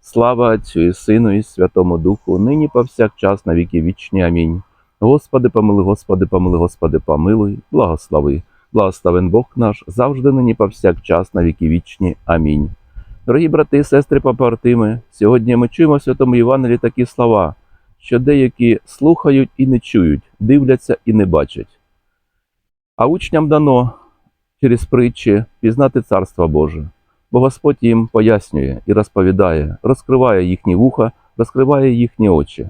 Слава Отцю і Сину, і Святому Духу, нині повсякчас на віки вічні. Амінь. Господи, помилуй, Господи, помилуй, Господи, помилуй, благослови. Благословен Бог наш, завжди нині повсякчас на віки вічні. Амінь. Дорогі брати і сестри побратими, сьогодні ми чуємо в Святому Євангелії такі слова, що деякі слухають і не чують, дивляться і не бачать. А учням дано через притчі пізнати Царство Боже бо Господь їм пояснює і розповідає, розкриває їхні вуха, розкриває їхні очі.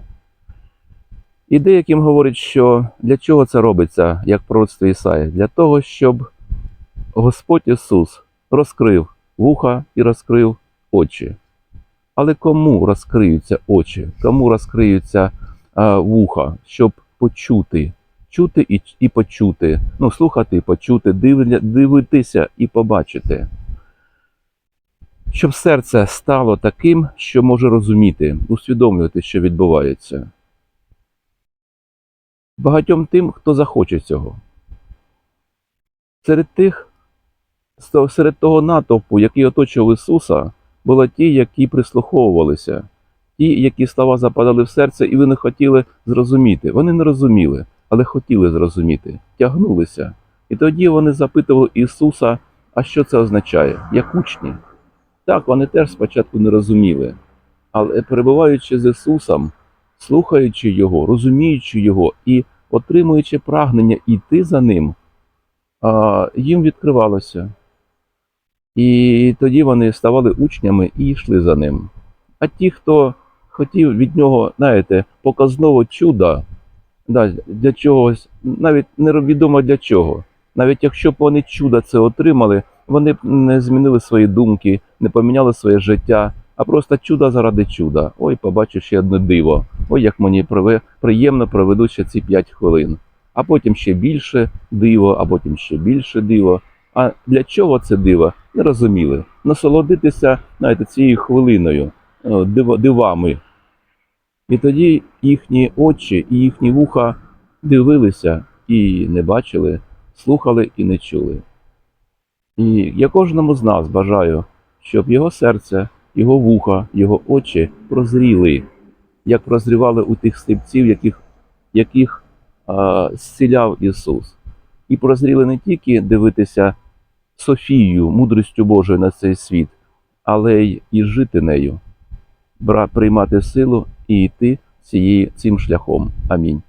І деяким говорить, що для чого це робиться, як пророцтво Ісаї? Для того, щоб Господь Ісус розкрив вуха і розкрив очі. Але кому розкриються очі, кому розкриються а, вуха, щоб почути, чути і, і почути, ну, слухати і почути, дивитися і побачити щоб серце стало таким, що може розуміти, усвідомлювати, що відбувається. Багатьом тим, хто захоче цього. Серед тих, серед того натовпу, який оточував Ісуса, були ті, які прислуховувалися, ті, які слова западали в серце, і вони хотіли зрозуміти. Вони не розуміли, але хотіли зрозуміти, тягнулися. І тоді вони запитували Ісуса, а що це означає, як учні. Так, вони теж спочатку не розуміли, але перебуваючи з Ісусом, слухаючи Його, розуміючи Його і отримуючи прагнення йти за Ним, їм відкривалося. І тоді вони ставали учнями і йшли за ним. А ті, хто хотів від нього, знаєте, показного чуда, да, для чогось, навіть невідомо для чого, навіть якщо б вони чудо це отримали, вони не змінили свої думки, не поміняли своє життя, а просто чудо заради чуда. Ой, побачу ще одне диво. Ой, як мені приємно проведу ще ці 5 хвилин. А потім ще більше диво, а потім ще більше диво. А для чого це диво? Не розуміли. Насолодитися, знаєте, цією хвилиною, е, дивами. І тоді їхні очі і їхні вуха дивилися і не бачили, слухали і не чули. І я кожному з нас бажаю, щоб його серце, його вуха, його очі прозріли, як прозрівали у тих сліпців, яких, яких а, зціляв Ісус. І прозріли не тільки дивитися Софією, мудрістю Божою на цей світ, але й і жити нею, приймати силу і йти цією, цим шляхом. Амінь.